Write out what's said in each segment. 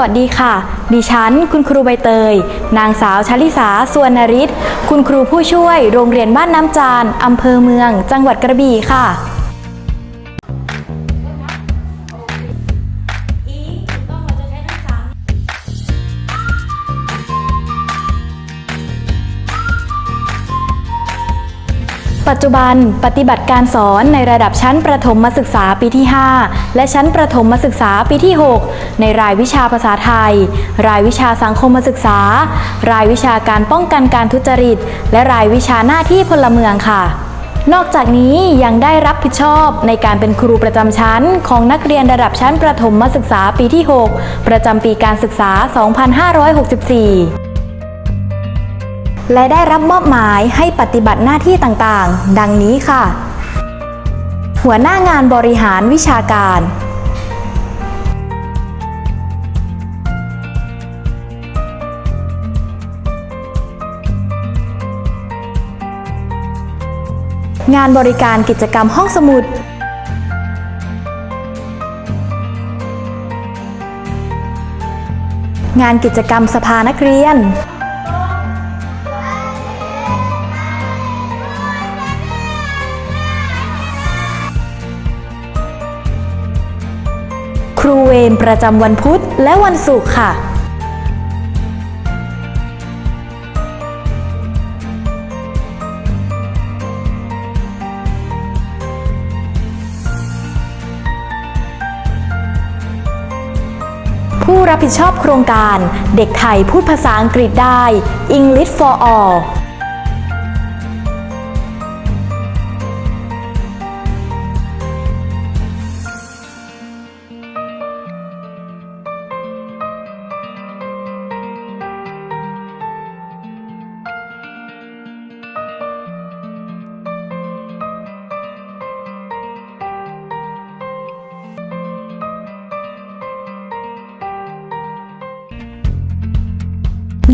วัสดีค่ะ ดิฉัน คุณครูใบเตย นางสาวชลิสาสวนริศคุณครูผู้ช่วยโรงเรียนบ้านน้ำจานอำเภอเมือง จังหวัดกระบี่ค่ะ จจุบันปฏิบัติการสอนในระดับชั้นประถมศึกษาปีที่ 5 และชั้นประถมศึกษาปีที่ 6 ในรายวิชาภาษาไทย รายวิชาสังคมศึกษา รายวิชาการป้องกันการทุจริต และรายวิชาหน้าที่พลเมืองค่ะ นอกจากนี้ยังได้รับผิดชอบในการเป็นครูประจำชั้นของนักเรียนระดับชั้นประถมศึกษาปีที่ 6 ประจำปีการศึกษา 2564 และได้รับมอบหมายให้ปฏิบัติหน้าที่ต่างๆ ดังนี้ค่ะ หัวหน้างานบริหารวิชาการ งานบริการกิจกรรมห้องสมุดงานกิจกรรมสภานักเรียน รูเวรประจำวันพุธและวันศุกร์ค่ะ ผู้รับผิดชอบโครงการเด็กไทยพูดภาษาอังกฤษได้ English for All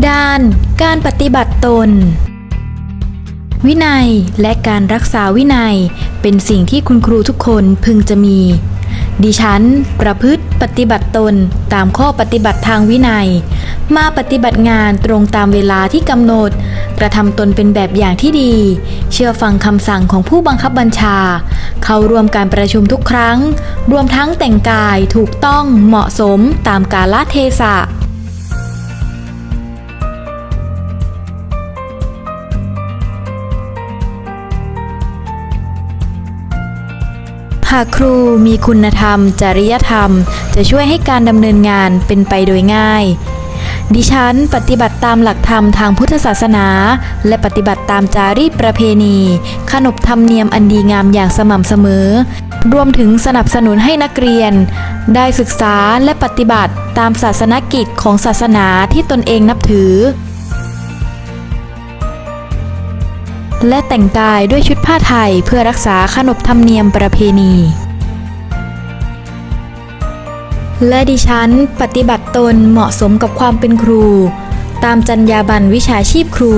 ด้าน การปฏิบัติตน วินัยและการรักษาวินัยเป็นสิ่งที่คุณครูทุกคนพึงจะมี ดิฉัน ประพฤติปฏิบัติตนตามข้อปฏิบัติทางวินัย มาปฏิบัติงานตรงตามเวลาที่กำหนด กระทำตนเป็นแบบอย่างที่ดี เชื่อฟังคำสั่งของผู้บังคับบัญชา เข้าร่วมการประชุมทุกครั้ง รวมทั้งแต่งกายถูกต้องเหมาะสมตามกาลเทศะากครูมีคุณธรรม จริยธรรม จะช่วยให้การดำเนินงานเป็นไปโดยง่าย ดิฉันปฏิบัติตามหลักธรรมทางพุทธศาสนา และปฏิบัติตามจารีตประเพณี ขนบธรรมเนียมอันดีงามอย่างสม่ำเสมอ รวมถึงสนับสนุนให้นักเรียน ได้ศึกษาและปฏิบัติตามศาสนกิจของศาสนาที่ตนเองนับถือ และแต่งกายด้วยชุดผ้าไทยเพื่อรักษาขนบธรรมเนียมประเพณี และดิฉันปฏิบัติตนเหมาะสมกับความเป็นครู ตามจรรยาบรรณวิชาชีพครู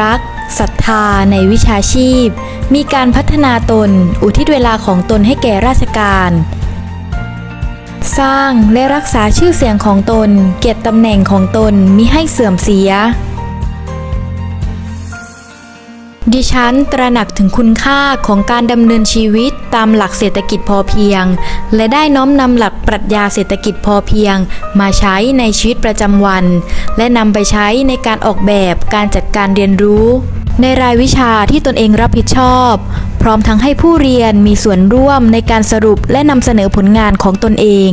รักศรัทธาในวิชาชีพ มีการพัฒนาตนอุทิศเวลาของตนให้แก่ราชการ สร้างและรักษาชื่อเสียงของตน เกียรติตำแหน่งของตนมิให้เสื่อมเสีย ดิฉันตระหนักถึงคุณค่าของการดำเนินชีวิตตามหลักเศรษฐกิจพอเพียง และได้น้อมนำหลักปรัชญาเศรษฐกิจพอเพียง มาใช้ในชีวิตประจำวัน และนำไปใช้ในการออกแบบการจัดการเรียนรู้ ในรายวิชาที่ตนเองรับผิดชอบ พร้อมทั้งให้ผู้เรียนมีส่วนร่วมในการสรุปและนำเสนอผลงานของตนเอง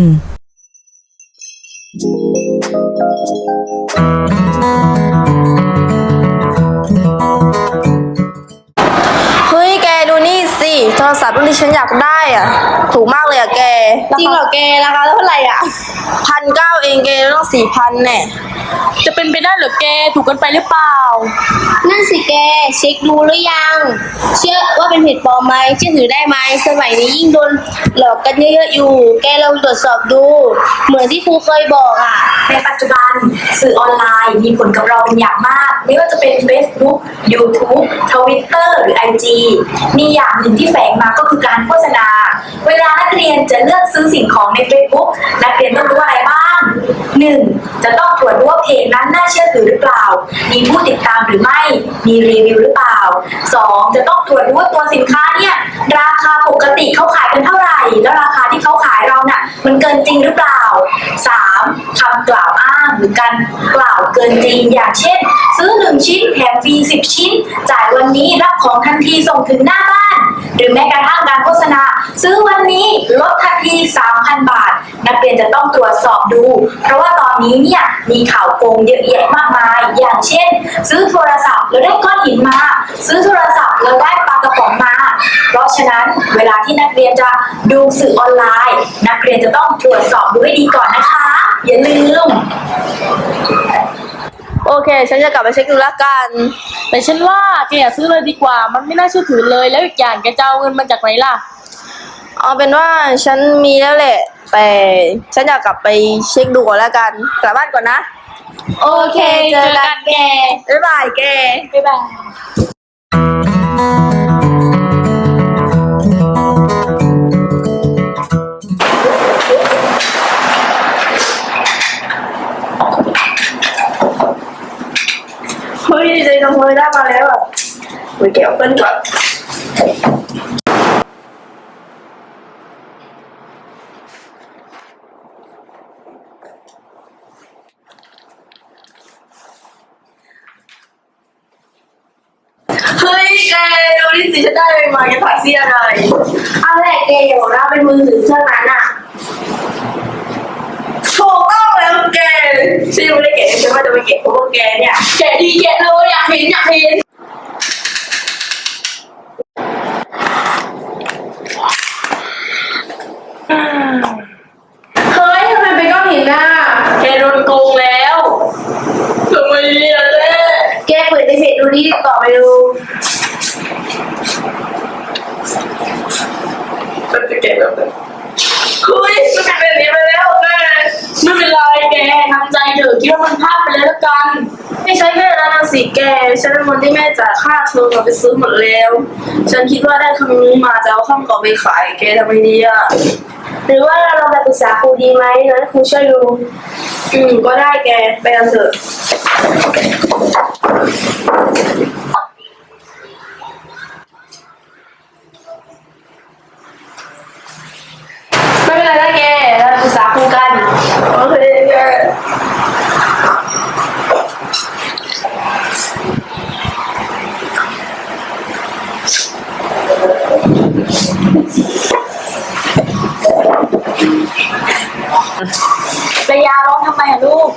โทรศัพท์รุ่นที่ฉันอยากได้อะถูกมากเลยอะแกจริงเหรอแกราคาเท่าไหร่อะพันเก้าเองแกต้องสี่พันแน่ จะเป็นไปได้เหรือแกถูกกันไปหรือเปล่า นั่นสิแกเช็คดูหรือยัง เชื่อว่าเป็นเพจปลอมไหมเชื่อถือได้ไหมสมัยนี้ยิ่งโดนหลอกกันเยอะๆอยู่ แกลองตรวจสอบดู เหมือนที่ครูเคยบอกอะ ในปัจจุบันสื่อออนไลน์มีผลกับเราเป็นอย่างมาก ไม่ว่าจะเป็น Facebook YouTube Twitter หรือ IG มีอย่างหนึ่งที่แฝงมาก็คือการโฆษณา เวลานักเรียนจะเลือกซื้อสิ่งของใน Facebook นักเรียนต้องรู้อะไรบ้าง 1. จะต้องตรวจดูว่าเพจนั้นน่าเชื่อถือหรือเปล่า มีผู้ติดตามหรือไม่ มีรีวิวหรือเปล่า 2. จะต้องตรวจดูว่าตัวสินค้าเนี่ยราคาปกติเขาขายกันเท่าไหร่ แล้วราคา น่ะมันเกินจริงหรือเปล่า 3. คำกล่าวอ้างหรือการกล่าวเกินจริงอย่างเช่น ซื้อ 1 ชิ้นแถมฟรี10 ชิ้น จ่ายวันนี้รับของทันทีส่งถึงหน้าบ้าน หรือแม้กระทั่งการโฆษณา ซื้อวันนี้ลดทันที 3,000 บาท นักเรียนจะต้องตรวจสอบดู เพราะว่าตอนนี้เนี่ยมีข่าวโกงเยอะแยะมากมาย อย่างเช่น ซื้อโทรศัพท์แล้วได้ก้อนหินมา ซื้อโทรศัพท์แล้วได้ปลากระป๋องมา เพราะฉะนั้นเวลาที่นักเรียนจะดูสื่อออนไลน์นักเรียนจะต้องตรวจสอบดูให้ดีก่อนนะคะ อย่าลืม โอเค ฉันจะกลับไปเช็คดูแล้วกัน แต่ฉันว่าแกอย่าซื้อเลยดีกว่า มันไม่น่าเชื่อถือเลย แล้วอีกอย่างแกจะเอาเงินมาจากไหนล่ะ เอาเป็นว่าฉันมีแล้วแหละ แต่ฉันอยากกลับไปเช็คดูก่อนแล้วกัน กลับบ้านก่อนนะ โอเคเจอกันแก บ๊ายบายแก บ๊ายบาย ได้มาแล้วอะไปเก็บก่อนเฮ้ยแกดูดิสิฉันได้ไปมาแกถ่าเสียอะไรเอาแหละแกอย่าบอกนะเป็นมือถือเครื่องนั้นอะถูกต้องแล้วแกฉันยังไม่ได้เก็บฉันว่าจะไปเก็บพราะว่าแกเนี่ยแกดีแกเลยอยากเห็นอยากเห็น เฮ้ยทำไมเป็นก้อนหินอะ แกโดนโกงแล้วทำไมเนี่ยแม่ แกเปิดในเพจดูดิต่อไปดู มันจะเก็บแบบเฮ้ยมันเป็นแบบนี้ไปแล้วแม่ไม่เป็นไรแกทำใจเถอะคิดว่ามันพลาดไปแล้วละกัน ไม่ใช่แม่แล้วนะสิแกฉันเป็นคนที่แม่จ่ายค่าเทอมมาไปซื้อหมดแล้ว ฉันคิดว่าได้คำนี้มาจะเอาข้ามก่อไปขายแกทำไมดีอะหรือว่าเราลองไปปรึกษาครูดีไหมนะครูช่วยดูอืมก็ได้แกไปกันเถอะ ไม่เป็นไรนะแกเราปรึกษาครูกันโอเคแกระยาร้องทำไมอะลูก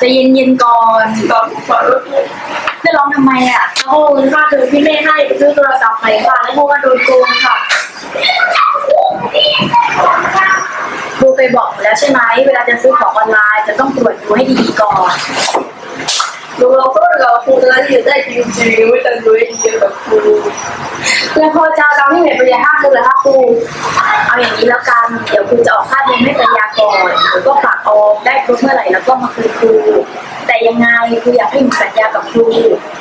จะเย็นเย็นๆก่อน จะร้องทำไมอะโอ้เงินค่าเทอมที่แม่ให้ไปซื้อโทรศัพท์ใหม่ค่ะ แล้วพวกก็โดนโกงค่ะครูเคยบอกอยู่แล้วใช่ไหม เวลาจะซื้อของออนไลน์จะต้องตรวจดูให้ดีๆก่อนดูเราก็เราคงจะได้ได้จริงๆไม่ต้องดูให้ดีแบบครูแล้วพอจะเอาตังค์ที่ไหนไปเรียนห้าคืนเหรอคะครูเอาอย่างนี้แล้วกัน เดี๋ยวครูจะออกค่าเทอมให้ปัญญาก่อนหนูก็ฝากออมได้ครบเมื่อไหร่แล้วก็มาคืนครู แต่ยังไงครูอยากให้หนูสัญญากับครู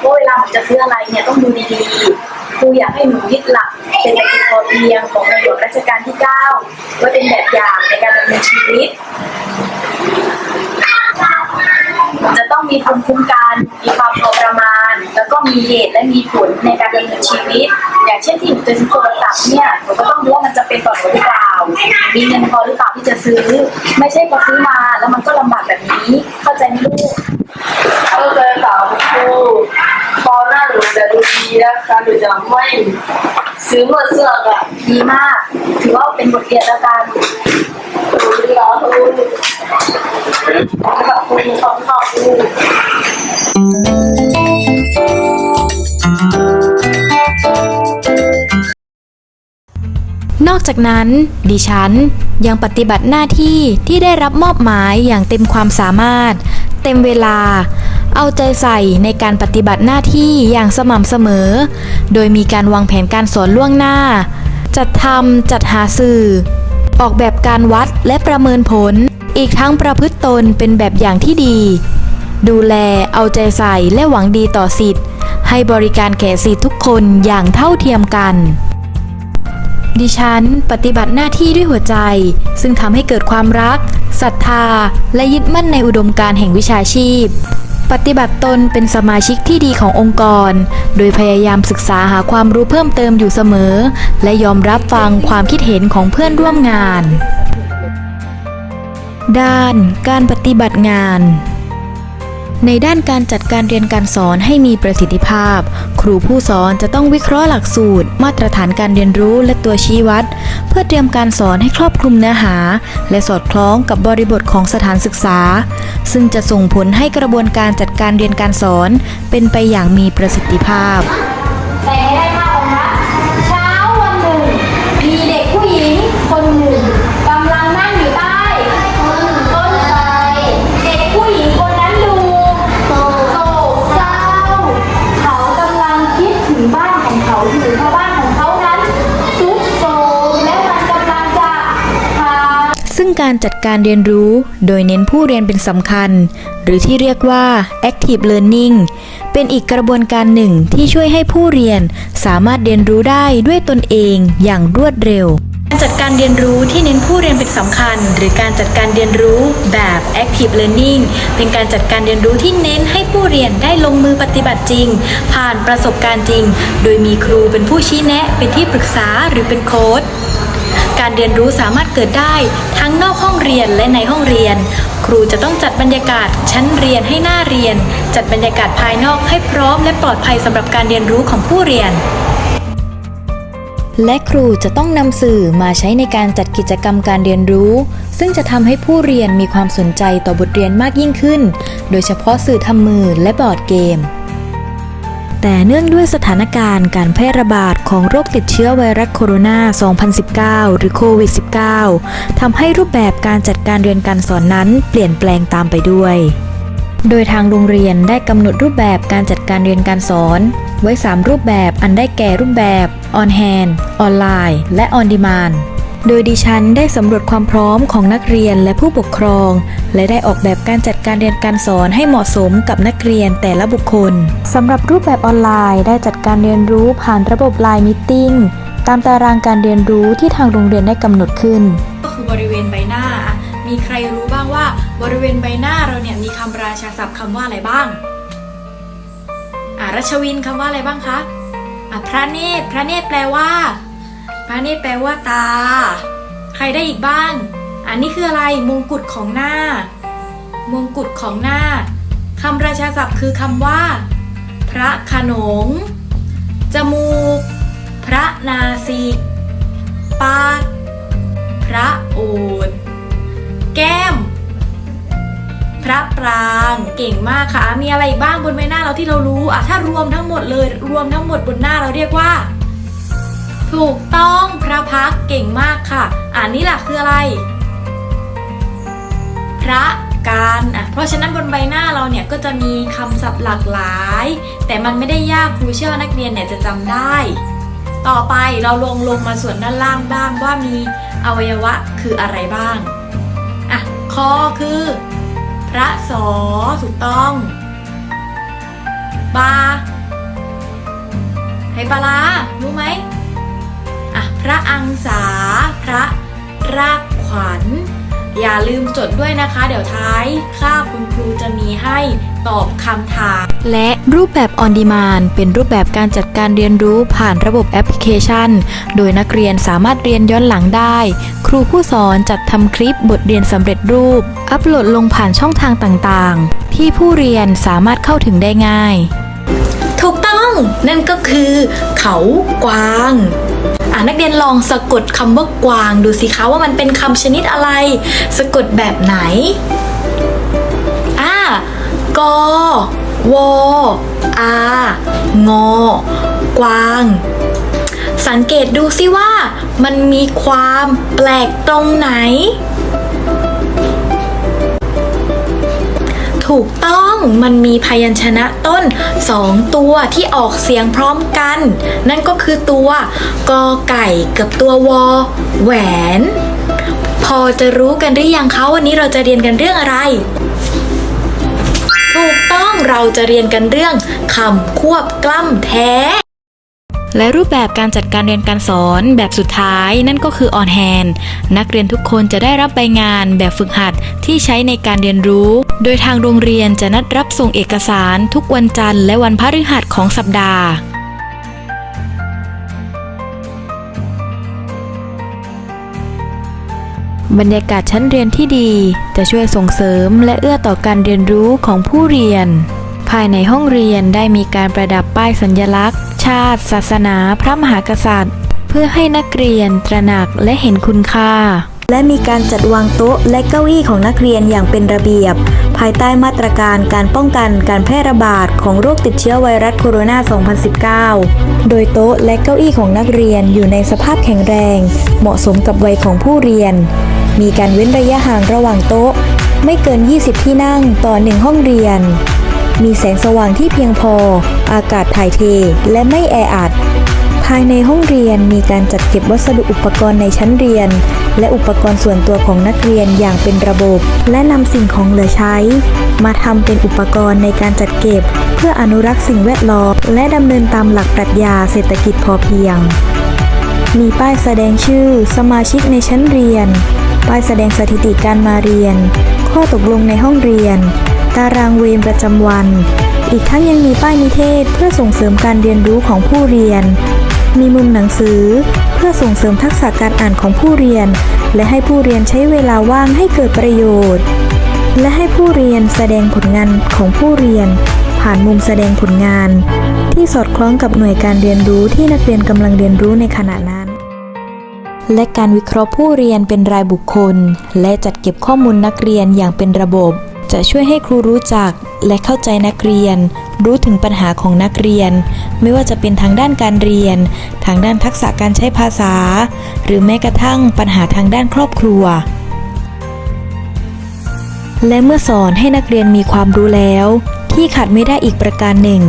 ว่าเวลาหนูจะซื้ออะไรเนี่ยต้องดูดีๆครูอยากให้หนูยึดหลักเศรษฐกิจพอเพียงของในหลวงรัชกาลที่ 9 ไว้เป็นแบบอย่างในการดำเนินชีวิต จะต้องมีภูมิคุ้มกันมีความพอประมาณ แล้วก็มีเหตุและมีผลในการดำเนินชีวิต อย่างเช่นที่หนูจะซื้อโทรศัพท์เนี่ยหนูก็ต้องรู้ว่ามันจะเป็นต่อหนูหรือเปล่ามีเงินพอหรือเปล่าที่จะซื้อ ไม่ใช่พอซื้อมาแล้วมันก็ลำบากแบบนี้ เข้าใจไหมลูกเข้าใจค่ะครูพอหน้าหนูจะดูดีนะคะหนูจะไม่ซื้อมาเสื้อกอะดีมาก ถือว่าเป็นบทเรียนแล้วกันดูดีแล้วครูขอบคุณขอบคุณขอบคุณนอกจากนั้น ดิฉันยังปฏิบัติหน้าที่ที่ได้รับมอบหมายอย่างเต็มความสามารถ เต็มเวลา เอาใจใส่ในการปฏิบัติหน้าที่อย่างสม่ำเสมอ โดยมีการวางแผนการสอนล่วงหน้า จัดทำจัดหาสื่อ ออกแบบการวัดและประเมินผล อีกทั้งประพฤติตนเป็นแบบอย่างที่ดี ดูแลเอาใจใส่และหวังดีต่อสิทธิ์ ให้บริการแก่สิทธิ์ทุกคนอย่างเท่าเทียมกัน ดิฉันปฏิบัติหน้าที่ด้วยหัวใจ ซึ่งทำให้เกิดความรักศรัทธา และยึดมั่นในอุดมการแห่งวิชาชีพ ปฏิบัติตนเป็นสมาชิกที่ดีขององค์กร โดยพยายามศึกษาหาความรู้เพิ่มเติมอยู่เสมอ และยอมรับฟังความคิดเห็นของเพื่อนร่วมงานด้านการปฏิบัติงาน ในด้านการจัดการเรียนการสอนให้มีประสิทธิภาพ ครูผู้สอนจะต้องวิเคราะห์หลักสูตร มาตรฐานการเรียนรู้และตัวชี้วัด เพื่อเตรียมการสอนให้ครอบคลุมเนื้อหา และสอดคล้องกับบริบทของสถานศึกษา ซึ่งจะส่งผลให้กระบวนการจัดการเรียนการสอน เป็นไปอย่างมีประสิทธิภาพ การจัดการเรียนรู้ โดยเน้นผู้เรียนเป็นสำคัญ หรือที่เรียกว่า active learning เป็นอีกกระบวนการหนึ่งที่ช่วยให้ผู้เรียนสามารถเรียนรู้ได้ด้วยตนเองอย่างรวดเร็วการจัดการเรียนรู้ที่เน้นผู้เรียนเป็นสำคัญ หรือการจัดการเรียนรู้แบบ active learning เป็นการจัดการเรียนรู้ที่เน้นให้ผู้เรียนได้ลงมือปฏิบัติจริง ผ่านประสบการณ์จริง โดยมีครูเป็นผู้ชี้แนะ เป็นที่ปรึกษาหรือเป็นโค้ช การเรียนรู้สามารถเกิดได้ ทั้งนอกห้องเรียนและในห้องเรียน ครูจะต้องจัดบรรยากาศชั้นเรียนให้น่าเรียน จัดบรรยากาศภายนอกให้พร้อมและปลอดภัยสำหรับการเรียนรู้ของผู้เรียนและครูจะต้องนำสื่อมาใช้ในการจัดกิจกรรมการเรียนรู้ ซึ่งจะทำให้ผู้เรียนมีความสนใจต่อบทเรียนมากยิ่งขึ้น โดยเฉพาะสื่อทำมือและบอร์ดเกม แต่เนื่องด้วยสถานการณ์การแพร่ระบาดของโรคติดเชื้อไวรัสโคโรนา 2019 หรือโควิด -19 ทำให้รูปแบบการจัดการเรียนการสอนนั้นเปลี่ยนแปลงตามไปด้วย โดยทางโรงเรียนได้กำหนดรูปแบบการจัดการเรียนการสอน ไว้ 3 รูปแบบอันได้แก่รูปแบบ on hand ออนไลน์ และ on demand โดยดิฉันได้สำรวจความพร้อมของนักเรียนและผู้ปกครอง และได้ออกแบบการจัดการเรียนการสอนให้เหมาะสมกับนักเรียนแต่ละบุคคลสำหรับรูปแบบออนไลน์ได้จัดการเรียนรู้ผ่านระบบ Line Meeting ตามตารางการเรียนรู้ที่ทางโรงเรียนได้กำหนดขึ้น ก็คือบริเวณใบหน้า มีใครรู้บ้างว่าบริเวณใบหน้าเราเนี่ยมีคำราชาศัพท์คำว่าอะไรบ้างอ่ารัชวินคำว่าอะไรบ้างคะอะพระเนตรพระเนตรแปลว่า ระเนตรแปลว่าตา ใครได้อีกบ้าง อันนี้คืออะไร มงกุฎของหน้า มงกุฎของหน้าคำราชาศัพท์คือคำว่า พระขนง จมูก พระนาสิกปากพระโอษแก้ม พระปรางเก่งมากค่ะ มีอะไรอีกบ้างบนใบหน้าเราที่เรารู้อะถ้ารวมทั้งหมดเลย รวมทั้งหมดบนหน้าเราเรียกว่า ถูกต้องพระพักเก่งมากค่ะ อ่านนี่แหละคืออะไร พระการอะเพราะฉะนั้นบนใบหน้าเราเนี่ยก็จะมีคำศัพท์หลากหลาย แต่มันไม่ได้ยากครูเชื่อว่านักเรียนเนี่ยจะจำได้ ต่อไปเราลงลงมาส่วนด้านล่างบ้างว่ามีอวัยวะคืออะไรบ้างอะคอคือ พระสอถูกต้องบาไหปลารู้ไหม อะพระอังสา พระรากขวัญ อย่าลืมจดด้วยนะคะ เดี๋ยวท้ายคาบคุณครูจะมีให้ตอบคำถาม และรูปแบบ on demand เป็นรูปแบบการจัดการเรียนรู้ผ่านระบบแอปพลิเคชัน โดยนักเรียนสามารถเรียนย้อนหลังได้ ครูผู้สอนจัดทำคลิปบทเรียนสำเร็จรูป อัปโหลดลงผ่านช่องทางต่างๆ ที่ผู้เรียนสามารถเข้าถึงได้ง่าย ถูกต้องนั่นก็คือ เขากวาง อ่านักเรียนลองสะกดคำว่ากวางดูสิคะว่ามันเป็นคำชนิดอะไร สะกดแบบไหนอ่ากอวออางอกวาง สังเกตดูสิว่ามันมีความแปลกตรงไหน ถูกต้องมันมีพยัญชนะต้นสองตัวที่ออกเสียงพร้อมกัน นั่นก็คือตัวกอไก่กับตัววอแหวน พอจะรู้กันหรือยังคะวันนี้เราจะเรียนกันเรื่องอะไร ถูกต้องเราจะเรียนกันเรื่องคำควบกล้ำแท้ และรูปแบบการจัดการเรียนการสอนแบบสุดท้ายนั่นก็คือ on hand นักเรียนทุกคนจะได้รับใบงานแบบฝึกหัดที่ใช้ในการเรียนรู้ โดยทางโรงเรียนจะนัดรับส่งเอกสารทุกวันจันทร์และวันพฤหัสของสัปดาห์บรรยากาศชั้นเรียนที่ดี จะช่วยส่งเสริมและเอื้อต่อการเรียนรู้ของผู้เรียน ภายในห้องเรียนได้มีการประดับป้ายสัญลักษณ์ ชาติ ศาสนาพระมหากษัตริย์ เพื่อให้นักเรียนตระหนักและเห็นคุณค่า และมีการจัดวางโต๊ะและเก้าอี้ของนักเรียนอย่างเป็นระเบียบ ภายใต้มาตรการการป้องกันการแพร่ระบาดของโรคติดเชื้อไวรัสโคโรนา 2019 โดยโต๊ะและเก้าอี้ของนักเรียนอยู่ในสภาพแข็งแรง เหมาะสมกับวัยของผู้เรียน มีการเว้นระยะห่างระหว่างโต๊ะ ไม่เกิน 20 ที่นั่งต่อหนึ่งห้องเรียน มีแสงสว่างที่เพียงพอ อากาศถ่ายเทและไม่แออัด ภายในห้องเรียนมีการจัดเก็บวัสดุอุปกรณ์ในชั้นเรียน และอุปกรณ์ส่วนตัวของนักเรียนอย่างเป็นระบบ และนำสิ่งของเหลือใช้ มาทำเป็นอุปกรณ์ในการจัดเก็บ เพื่ออนุรักษ์สิ่งแวดล้อมและดำเนินตามหลักปรัชญาเศรษฐกิจพอเพียง มีป้ายแสดงชื่อสมาชิกในชั้นเรียน ป้ายแสดงสถิติการมาเรียน ข้อตกลงในห้องเรียน ตารางเวรประจำวัน อีกทั้งยังมีป้ายนิเทศเพื่อส่งเสริมการเรียนรู้ของผู้เรียน มีมุมหนังสือเพื่อส่งเสริมทักษะการอ่านของผู้เรียน และให้ผู้เรียนใช้เวลาว่างให้เกิดประโยชน์ และให้ผู้เรียนแสดงผลงานของผู้เรียน ผ่านมุมแสดงผลงาน ที่สอดคล้องกับหน่วยการเรียนรู้ที่นักเรียนกำลังเรียนรู้ในขณะนั้นและการวิเคราะห์ผู้เรียนเป็นรายบุคคล และจัดเก็บข้อมูลนักเรียนอย่างเป็นระบบ จะช่วยให้ครูรู้จักและเข้าใจนักเรียน รู้ถึงปัญหาของนักเรียน ไม่ว่าจะเป็นทางด้านการเรียน ทางด้านทักษะการใช้ภาษา หรือแม้กระทั่งปัญหาทางด้านครอบครัว และเมื่อสอนให้นักเรียนมีความรู้แล้ว ที่ขาดไม่ได้อีกประการหนึ่ง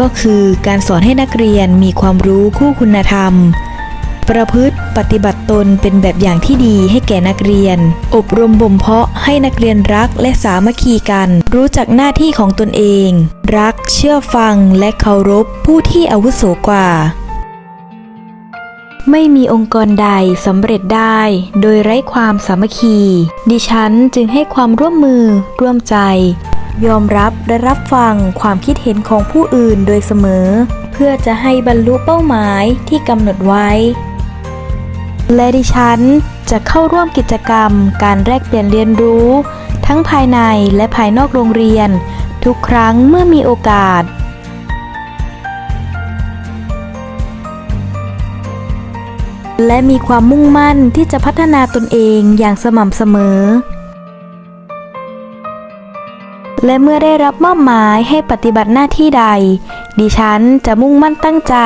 ก็คือการสอนให้นักเรียนมีความรู้คู่คุณธรรม ประพฤติปฏิบัติตนเป็นแบบอย่างที่ดีให้แก่นักเรียน อบรมบ่มเพาะให้นักเรียนรักและสามัคคีกัน รู้จักหน้าที่ของตนเอง รักเชื่อฟังและเคารพผู้ที่อาวุโสกว่า ไม่มีองค์กรใดสำเร็จได้ โดยไร้ความสามัคคี ดิฉันจึงให้ความร่วมมือ ร่วมใจ ยอมรับและรับฟังความคิดเห็นของผู้อื่นโดยเสมอ เพื่อจะให้บรรลุเป้าหมายที่กำหนดไว้ และดิฉันจะเข้าร่วมกิจกรรม การแลกเปลี่ยนเรียนรู้ ทั้งภายในและภายนอกโรงเรียน ทุกครั้งเมื่อมีโอกาส และมีความมุ่งมั่นที่จะพัฒนาตนเองอย่างสม่ำเสมอ และเมื่อได้รับมอบหมายให้ปฏิบัติหน้าที่ใด ดิฉันจะมุ่งมั่นตั้งใจ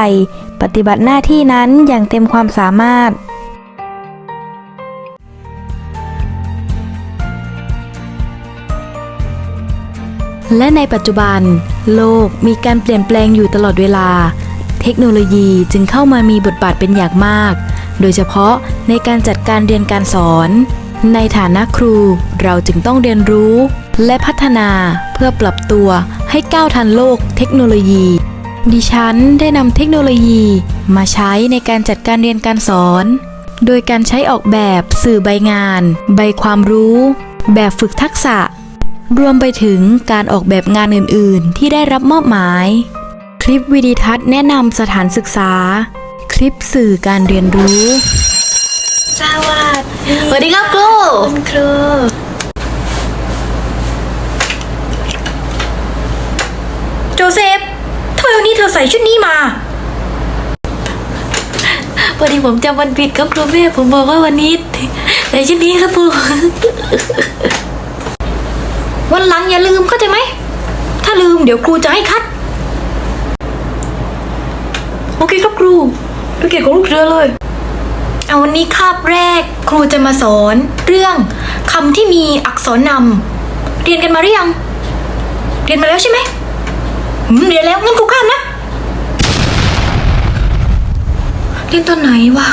ปฏิบัติหน้าที่นั้นอย่างเต็มความสามารถ และในปัจจุบัน โลกมีการเปลี่ยนแปลงอยู่ตลอดเวลา เทคโนโลยีจึงเข้ามามีบทบาทเป็นอย่างมาก โดยเฉพาะในการจัดการเรียนการสอน ในฐานะครูเราจึงต้องเรียนรู้ และพัฒนาเพื่อปรับตัวให้ก้าวทันโลกเทคโนโลยี ดิฉันได้นำเทคโนโลยีมาใช้ในการจัดการเรียนการสอน โดยการใช้ออกแบบสื่อใบงาน ใบความรู้ แบบฝึกทักษะ รวมไปถึงการออกแบบงานอื่นๆ ที่ได้รับมอบหมาย คลิปวิดีทัศน์แนะนำสถานศึกษา คลิปสื่อการเรียนรู้ สวัสดีสวัสดีครับครูคุณครูโจเซฟทำไมวันนี้เธอใส่ชุดนี้มา พอดีผมจำวันผิดครับครูแม่ผมบอกว่าวันนี้ใส่ชุดนี้ครับครู วันหลังอย่าลืมเข้าใจไหม ถ้าลืมเดี๋ยวครูจะให้คัด โอเคครับครูด้เกียรติของลูกเรือเลย เอาวันนี้คาบแรกครูจะมาสอนเรื่องคำที่มีอักษรนำเรียนกันมาหรือยัง เรียนมาแล้วใช่ไหมอืมเรียนแล้วงั้นครูข้ามนะ เรียนตอนไหนวะ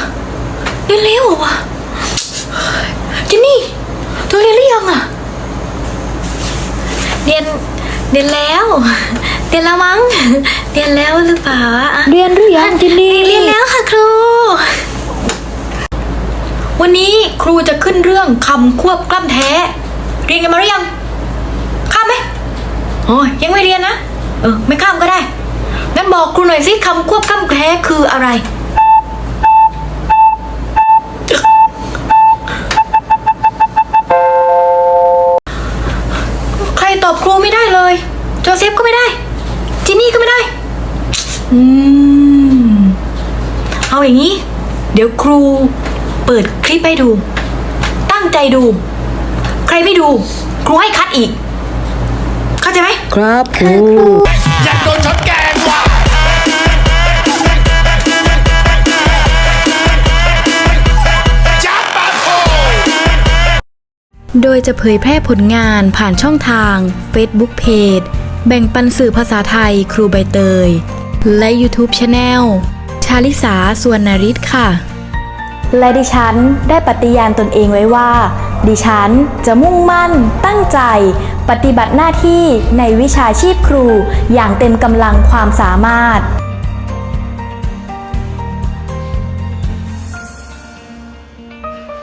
เรียนแล้วเหรอวะจินนี่เธอเรียนหรือยังอะ เรียนเรียนแล้วเรียนแล้วมั้งเรียนแล้วหรือเปล่าอะเรียนหรือยังจินนี่เรียนแล้วค่ะครู วันนี้ครูจะขึ้นเรื่องคำควบกล้ำแท้ เรียนกันมาหรือยังข้ามไหมโอ้ยยังไม่เรียนนะเออไม่ข้ามก็ได้งั้นบอกครูหน่อยสิคำควบกล้ำแท้คืออะไรใคร จเซฟก็ไม่ได้ จินนี่ก็ไม่ได้ อืม เอาอย่างนี้ เดี๋ยวครูเปิดคลิปให้ดู ตั้งใจดู ใครไม่ดู ครูให้คัดอีก เข้าใจไหม ครับครูอยากโดนช็อตแกงว่ะจับปะโพโดยจะเผยแพร่ผลงานผ่านช่องทาง Facebook Page แบ่งปันสื่อภาษาไทยครูใบเตย และ YouTube Channel ชาลิสาสวนนริศค่ะ และดิฉันได้ปฏิญาณตนเองไว้ว่า ดิฉันจะมุ่งมั่น ตั้งใจ ปฏิบัติหน้าที่ในวิชาชีพครูอย่างเต็มกำลังความสามารถ